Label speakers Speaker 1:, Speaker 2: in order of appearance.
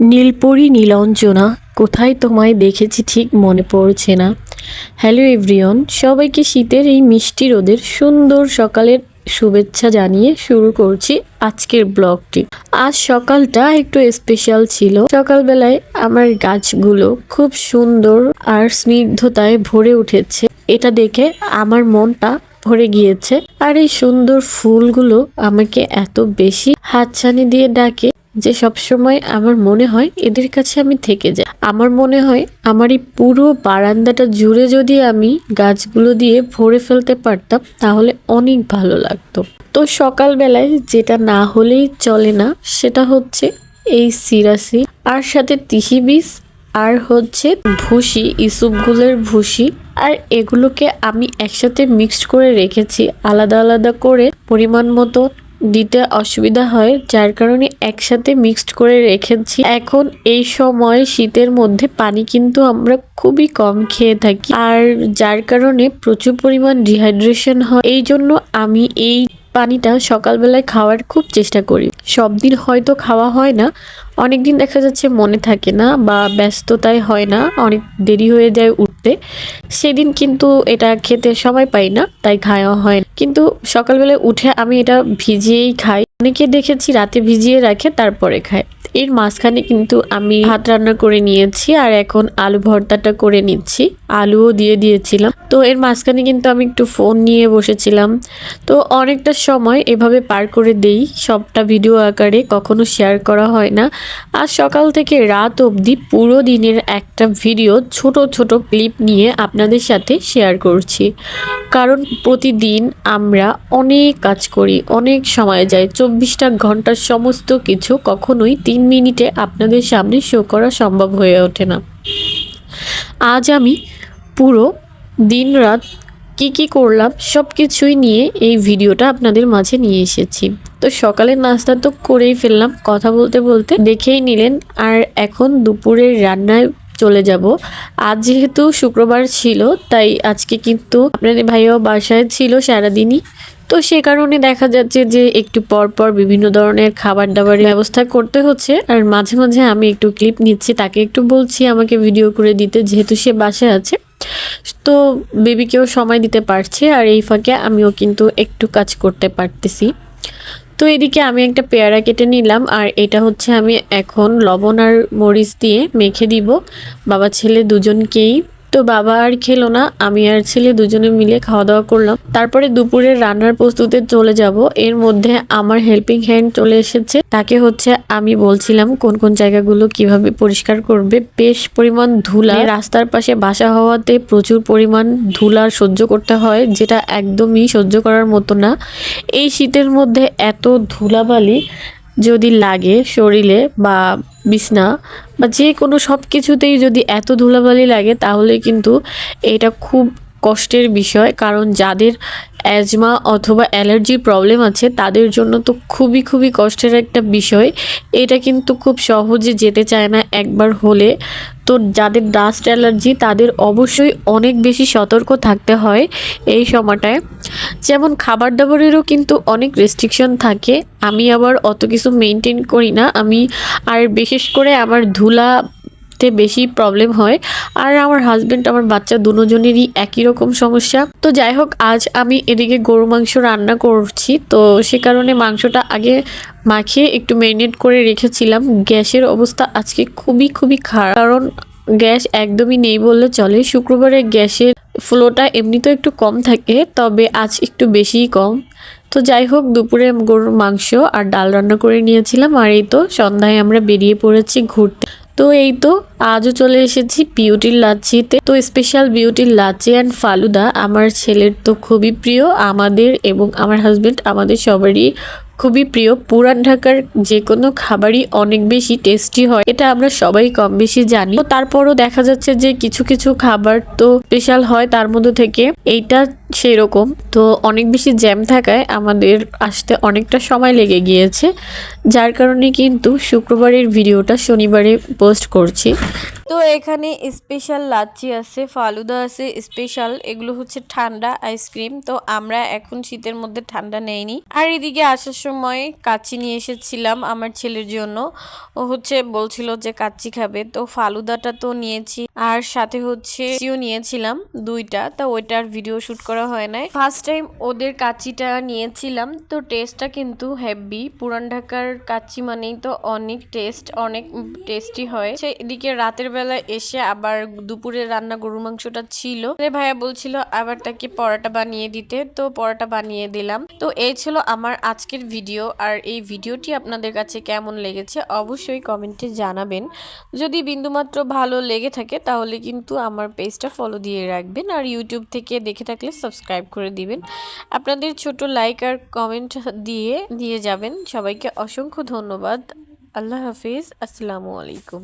Speaker 1: নীলপরি নীলঞ্জনা, কোথায় তোমায় দেখেছি ঠিক মনে পড়ছে না। হ্যালো এভরিওন সবাইকে শীতের এই মিষ্টি রোদের সুন্দর সকালের শুভেচ্ছা জানিয়ে শুরু করছি আজকের ব্লগটি। আজ সকালটা একটু স্পেশাল ছিল। সকালবেলায় আমার গাছগুলো খুব সুন্দর আর স্নিগ্ধতায় ভরে উঠেছে। এটা দেখে আমার মনটা ভরে গিয়েছে। আর এই সুন্দর ফুলগুলো আমাকে এত বেশি হাতছানি দিয়ে ডাকে। যে সবসময় আমার মনে হয় এদের কাছে আমি থেকে যাই। আমার মনে হয় আমার এই পুরো বারান্দাটা জুড়ে যদি আমি গাছগুলো দিয়ে ভরে ফেলতে পারতাম, তাহলে অনেক ভালো লাগতো। তো সকালবেলায় যেটা না হলেই চলে না, সেটা হচ্ছে এই সিরাসি, আর সাথে তিসি বীজ, আর হচ্ছে ভুসি ইসুপগুলোর ভুসি, আর এগুলোকে আমি একসাথে মিক্সড করে রেখেছি, আলাদা আলাদা করে পরিমাণ মতো দিতে অসুবিধা হয়, যার কারণে একসাথে মিক্সড করে রেখেছি। এখন এই সময় শীতের মধ্যে পানি কিন্তু আমরা খুবই কম খেয়ে থাকি, আর যার কারণে প্রচুর পরিমাণ ডিহাইড্রেশন হয়। এই জন্য আমি এই পানিটা সকালবেলায় খাওয়ার খুব চেষ্টা করি। সব দিন হয়তো খাওয়া হয় না অনেক দিন দেখা যাচ্ছে মনে থাকে না বা ব্যস্ততায় হয় না, অনেক দেরি হয়ে যায় উঠতে। সেদিন কিন্তু এটা খেতে সময় পাই না, তাই খাওয়া হয় না। কিন্তু সকালবেলায় উঠে আমি এটা ভিজিয়েই খাই। অনেকে দেখেছি রাতে ভিজিয়ে রাখে, তারপরে খায়। এর মাঝখানে কিন্তু আমি ভাত রান্না করে নিয়েছি আর এখন আলু ভর্তাটা করে নিচ্ছি। আলুও দিয়ে দিয়েছিলাম। তো এর মাঝখানে কিন্তু আমি একটু ফোন নিয়ে বসেছিলাম। তো অনেকটা সময় এভাবে পার করে দেই। সবটা ভিডিও আকারে কখনো শেয়ার করা হয় না। আর সকাল থেকে রাত অবধি পুরো দিনের একটা ভিডিও, ছোট ছোট ক্লিপ নিয়ে আপনাদের সাথে শেয়ার করছি। কারণ প্রতিদিন আমরা অনেক কাজ করি, অনেক সময় যায় চব্বিশটা ঘণ্টার সমস্ত কিছু কখনোই তিন মিনিটে আপনাদের সামনে শো করা সম্ভব হয়ে ওঠে না। আজ আমি পুরো দিন রাত কি কি করলাম সব কিছুই নিয়ে এই ভিডিওটা আপনাদের মাঝে নিয়ে এসেছি। তো সকালের নাস্তা তো করেই ফেললাম, কথা বলতে বলতে দেখেই নিলেন। আর এখন দুপুরের রান্নায় চলে যাব। আজ যেহেতু শুক্রবার ছিল, তাই আজকে কিন্তু আপনাদের ভাইও বাসায় ছিল সারাদিনই। তো সে কারণে দেখা যাচ্ছে যে একটু পর পর বিভিন্ন ধরনের খাবার দাবারের ব্যবস্থা করতে হচ্ছে। আর মাঝে মাঝে আমি একটু ক্লিপ নিচ্ছি, তাকে একটু বলছি আমাকে ভিডিও করে দিতে, যেহেতু সে বাসায় আছে। তো বেবিকেও সময় দিতে পারছে আর এই ফাঁকে আমিও কিন্তু একটু কাজ করতে পারতেছি। তো এদিকে আমি একটা পেয়ারা কেটে নিলাম আর এটা হচ্ছে আমি এখন লবণ আর মরিচ দিয়ে মেখে দিব। বাবা ছেলে দুজনকেই তো বাবা আর খেলো না, আমি আর ছেলে দুজনে মিলে খাওয়া দাওয়া করলাম। তারপরে দুপুরে রান্নার প্রস্তুতে চলে যাব। এর মধ্যে আমার হেল্পিং হ্যান্ড চলে এসেছে। তাকে হচ্ছে আমি বলছিলাম কোন কোন জায়গাগুলো কীভাবে পরিষ্কার করবে। বেশ পরিমাণ ধুলা। রাস্তার পাশে বাসা হওয়াতে প্রচুর পরিমাণ ধুলার সহ্য করতে হয়, যেটা একদমই সহ্য করার মতো না। এই শীতের মধ্যে এত ধুলাবালি যদি লাগে শরীরে বা বিছনা বা যে কোনো সব কিছুতেই যদি এত ধুলাবালি লাগে, তাহলে কিন্তু এটা খুব কষ্টের বিষয়। কারণ যাদের অ্যাজমা অথবা অ্যালার্জির প্রবলেম আছে, তাদের জন্য তো খুবই খুবই কষ্টের একটা বিষয়। এটা কিন্তু খুব সহজে যেতে চায় না একবার হলে। তো যাদের ডাস্ট অ্যালার্জি, তাদের অবশ্যই অনেক বেশি সতর্ক থাকতে হয় এই সময়টায়। যেমন খাবার দাবারেরও কিন্তু অনেক রেস্ট্রিকশন থাকে। আমি আবার অত কিছু মেনটেন করি না। আমি, আর বিশেষ করে আমার ধুলা তে বেশি প্রবলেম হয়। আর আমার হাজবেন্ড আমার বাচ্চা দুজনেরই একই রকম সমস্যা। তো যাই হোক, আজ আমি এদিকে গরু মাংস রান্না করছি। তো সে কারণে মাংসটা আগে মাখিয়ে একটু ম্যারিনেট করে রেখেছিলাম। গ্যাসের অবস্থা আজকে খুবই খুবই খারাপ। কারণ গ্যাস একদমই নেই বললে চলে। শুক্রবারে গ্যাসের ফ্লোটা এমনিতেও একটু কম থাকে, তবে আজ একটু বেশিই কম। তো যাই হোক, দুপুরে গরুর মাংস আর ডাল রান্না করে নিয়েছিলাম, আর এই তো সন্ধ্যায় আমরা বেরিয়ে পড়েছি ঘুরতে। তো এই তো, আজও চলে এসেছি বিউটির লাচ্ছিতে। তো স্পেশাল বিউটির লাচ্ছি অ্যান্ড ফালুদা, আমার ছেলের তো খুবই প্রিয়, আমাদের এবং আমার হাজবেন্ড আমাদের সবারই খুবই প্রিয়। পুরান ঢাকার যে কোনো খাবারই অনেক বেশি টেস্টি হয়। এটা আমরা সবাই কম বেশি জানি তারপরও দেখা যাচ্ছে যে কিছু কিছু খাবার তো স্পেশাল হয় তার মধ্যে থেকে। এইটা সেই রকম তো অনেক বেশি জ্যাম থাকায় আমাদের আসতে অনেকটা সময় লেগে গিয়েছে। যার কারণে কিন্তু শুক্রবারের ভিডিওটা শনিবারে পোস্ট করছি। তো এখানে স্পেশাল লাচ্ছি আছে, ফালুদা আছে, স্পেশাল এগুলো হচ্ছে ঠান্ডা আইসক্রিম। তো আমরা এখন শীতের মধ্যে ঠান্ডা নেইনি। আর এদিকে আসার সময় কাচ্চি নিয়ে এসেছিলাম আমার ছেলের জন্য। ও হচ্ছে বলছিল যে কাচ্চি খাবে। তো ফালুদাটা তো নিয়েছি আর সাথে হচ্ছে নিয়েছিলাম দুইটা। তা ওইটার ভিডিও শুট করা হয় নাই। ফার্স্ট টাইম ওদের কাচ্চিটা নিয়েছিলাম, তো টেস্টটা কিন্তু হেভি পুরান ঢাকার কাচ্চি মানেই তো অনেক টেস্ট অনেক টেস্টি হয়। এদিকে রাতের বেলা এসে আবার দুপুরে রান্না গরু মাংসটা ছিল। ভাইয়া বলছিল আবার তাকে পরোটা বানিয়ে দিতে, তো পরোটা বানিয়ে দিলাম। তো এই ছিল আমার আজকের ভিডিও আর এই ভিডিওটি আপনাদের কাছে কেমন লেগেছে অবশ্যই কমেন্টে জানাবেন। যদি বিন্দুমাত্র ভালো লেগে থাকে তাহলে কিন্তু আমার পেজটা ফলো দিয়ে রাখবেন। আর ইউটিউব থেকে দেখে থাকলে সাবস্ক্রাইব করে দিবেন। আপনাদের ছোট লাইক আর কমেন্ট দিয়ে দিয়ে যাবেন। সবাইকে অসংখ্য ধন্যবাদ। আল্লাহ হাফিজ। আসসালামু আলাইকুম।